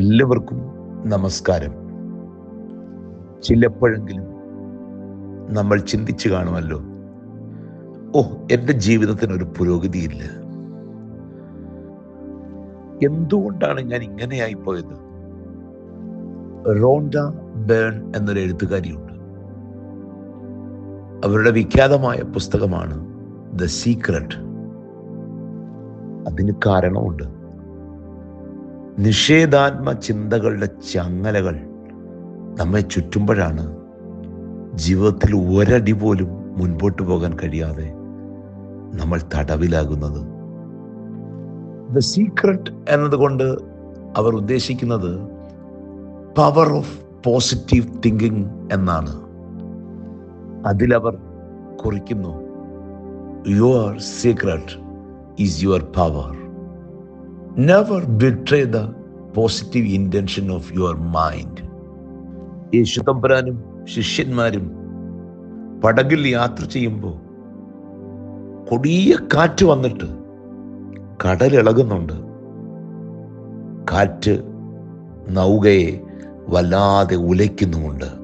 എല്ലാവർക്കും നമസ്കാരം. ചിലപ്പോഴെങ്കിലും നമ്മൾ ചിന്തിച്ചു കാണുമല്ലോ ഓ എന്റെ ജീവിതത്തിന് ഒരു പുരോഗതിയില്ല. എന്തുകൊണ്ടാണ് ഞാൻ ഇങ്ങനെയായി പോയത്? റോണ്ട ബേൺ എന്നൊരു എഴുത്തുകാരിയുണ്ട്. അവരുടെ വിഖ്യാതമായ പുസ്തകമാണ് ദ സീക്രട്ട്. അതിന് കാരണമുണ്ട്. നിഷേധാത്മ ചിന്തകളുടെ ചങ്ങലകൾ നമ്മെ ചുറ്റുമ്പോഴാണ് ജീവിതത്തിൽ ഒരടി പോലും മുൻപോട്ട് പോകാൻ കഴിയാതെ നമ്മൾ തടവിലാകുന്നത്. ദ സീക്രട്ട് എന്നതുകൊണ്ട് അവർ ഉദ്ദേശിക്കുന്നത് പവർ ഓഫ് പോസിറ്റീവ് തിങ്കിങ് എന്നാണ്. അതിലവർ കുറിക്കുന്നു your secret is your power never betray the positive intention of your mind Yesu തമ്പുരാനും ശിഷ്യന്മാരും പടകിൽ യാത്ര ചെയ്യുമ്പോൾ കൊടിയ കാറ്റ് വന്നിട്ട് കടലിളകുന്നുണ്ട് കാറ്റ് നൗകയെ വല്ലാതെ ഉലയ്ക്കുന്നുമുണ്ട്.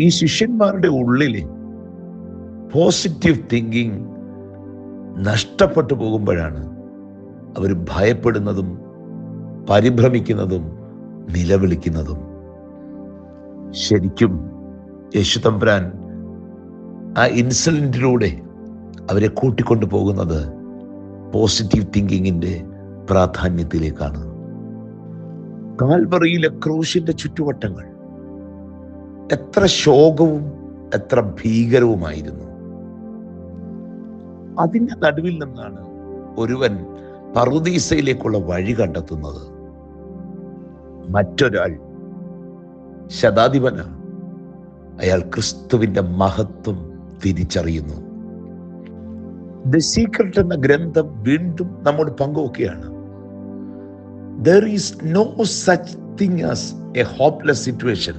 ഈ ശിഷ്യന്മാരുടെ ഉള്ളിൽ പോസിറ്റീവ് തിങ്കിങ് നഷ്ടപ്പെട്ടു പോകുമ്പോഴാണ് അവർ ഭയപ്പെടുന്നതും പരിഭ്രമിക്കുന്നതും നിലവിളിക്കുന്നതും. ശരിക്കും യേശു തമ്പുരാൻ ആ ഇൻസിഡന്റിലൂടെ അവരെ കൂട്ടിക്കൊണ്ടു പോകുന്നത് പോസിറ്റീവ് തിങ്കിങ്ങിന്റെ പ്രാധാന്യത്തിലേക്കാണ്. കാൽവറിയിലെ ക്രൂശിന്റെ ചുറ്റുവട്ടങ്ങൾ എത്ര ശോകവും എത്ര ഭീകരവുമായിരുന്നു. അതിന്റെ നടുവിൽ നിന്നാണ് ഒരുവൻ പറുദീസയിലേക്കുള്ള വഴി കണ്ടെത്തുന്നത്. മറ്റൊരാൾ ശതാധിപനാണ്. അയാൾ ക്രിസ്തുവിന്റെ മഹത്വം തിരിച്ചറിയുന്നു. ദ സീക്രട്ട് എന്ന ഗ്രന്ഥം വീണ്ടും നമ്മോട് പങ്കുവെക്കുകയാണ്. There is no such thing as a hopeless situation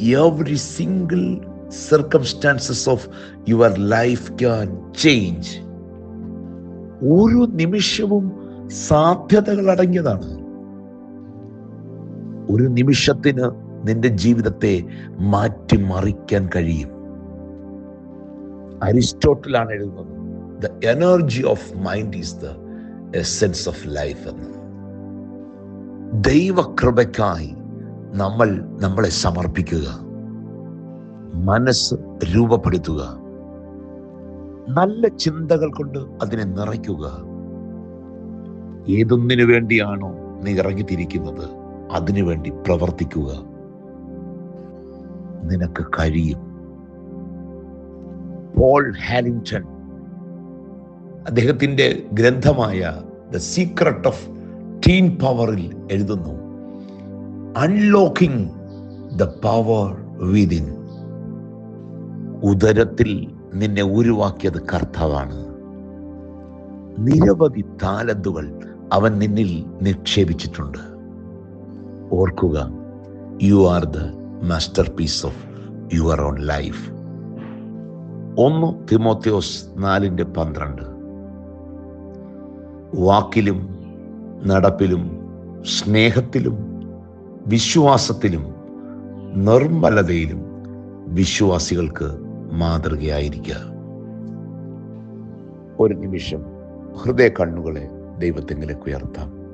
every single circumstances of your life can change ഓരോ നിമിഷവും സാധ്യതകൾ അടങ്ങിയതാണ് ഒരു നിമിഷത്തിന് നിന്റെ ജീവിതത്തെ മാറ്റിമറിക്കാൻ കഴിയും. അരിസ്റ്റോട്ടിലാണ് എഴുതുന്നത് the energy of mind is the essence of life എന്ന്. ദൈവകൃപയ്ക്കായി നമ്മൾ നമ്മളെ സമർപ്പിക്കുക. മനസ്സ് രൂപപ്പെടുത്തുക. നല്ല ചിന്തകൾ കൊണ്ട് അതിനെ നിറയ്ക്കുക. ഏതൊന്നിനു വേണ്ടിയാണോ നീ ഇറങ്ങിത്തിരിക്കുന്നത് അതിനുവേണ്ടി പ്രവർത്തിക്കുക. നിനക്ക് കഴിയും. പോൾ ഹാലിംഗ്ടൺ അദ്ദേഹത്തിന്റെ ഗ്രന്ഥമായ ദ സീക്രട്ട് ഓഫ് ടീൻ പവറിൽ എഴുതുന്നു അൺലോക്കിംഗ് ദ പവർ വിതിൻ ഉദരത്തിൽ നിന്നെ ഉരുവാക്കിയത് കർത്താവാണ്. നിരവധി താലന്തുകൾ അവൻ നിന്നിൽ നിക്ഷേപിച്ചിട്ടുണ്ട്. ഓർക്കുക you are the masterpiece of your own life ഒന്ന് തിമോത്യോസ് നാലിന്റെ പന്ത്രണ്ട്. വാക്കിലും നടപ്പിലും സ്നേഹത്തിലും വിശ്വാസത്തിലും നിർമ്മലതയിലും വിശ്വാസികൾക്ക് മാതൃകയായിരിക്കുക. ഒരു നിമിഷം ഹൃദയ കണ്ണുകളെ ദൈവത്തെങ്കിലേക്ക് ഉയർത്താം.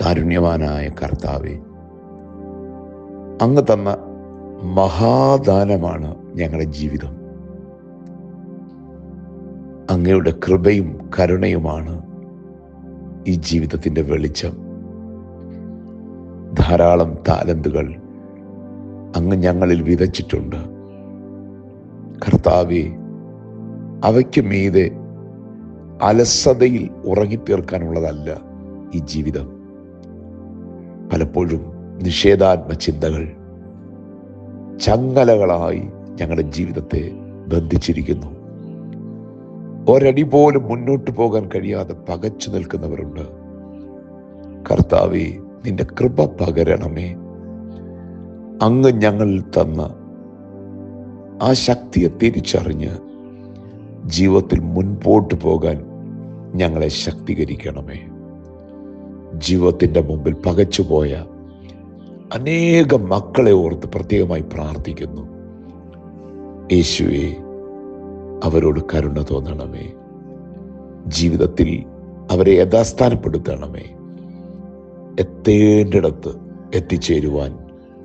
കാരുണ്യവാനായ കർത്താവെ അങ്ങ് തന്ന മഹാദാനമാണ് ഞങ്ങളുടെ ജീവിതം. അങ്ങയുടെ കൃപയും കരുണയുമാണ് ഈ ജീവിതത്തിന്റെ വെളിച്ചം. ധാരാളം താലന്തുകൾ അങ്ങ് ഞങ്ങളിൽ വിതച്ചിട്ടുണ്ട്. കർത്താവെ അവയ്ക്ക് മീതെ അലസതയിൽ ഉറങ്ങിത്തീർക്കാനുള്ളതല്ല ഈ ജീവിതം. പലപ്പോഴും നിഷേധാത്മ ചിന്തകൾ ചങ്ങലകളായി ഞങ്ങളുടെ ജീവിതത്തെ ബന്ധിച്ചിരിക്കുന്നു. ഒരടി പോലും മുന്നോട്ട് പോകാൻ കഴിയാതെ പകച്ചു നിൽക്കുന്നവരുണ്ട്. കർത്താവെ നിന്റെ കൃപ പകരണമേ. അങ്ങ് ഞങ്ങളിൽ തന്ന ആ ശക്തിയെ തിരിച്ചറിഞ്ഞ് ജീവിതത്തിൽ മുൻപോട്ട് പോകാൻ ഞങ്ങളെ ശക്തീകരിക്കണമേ. ജീവിതത്തിന്റെ മുമ്പിൽ പകച്ചുപോയ അനേകം മക്കളെ ഓർത്ത് പ്രത്യേകമായി പ്രാർത്ഥിക്കുന്നു. യേശുവെ അവരോട് കരുണ തോന്നണമേ. ജീവിതത്തിൽ അവരെ യഥാസ്ഥാനപ്പെടുത്തണമേ. എത്തേണ്ടിടത്ത് എത്തിച്ചേരുവാൻ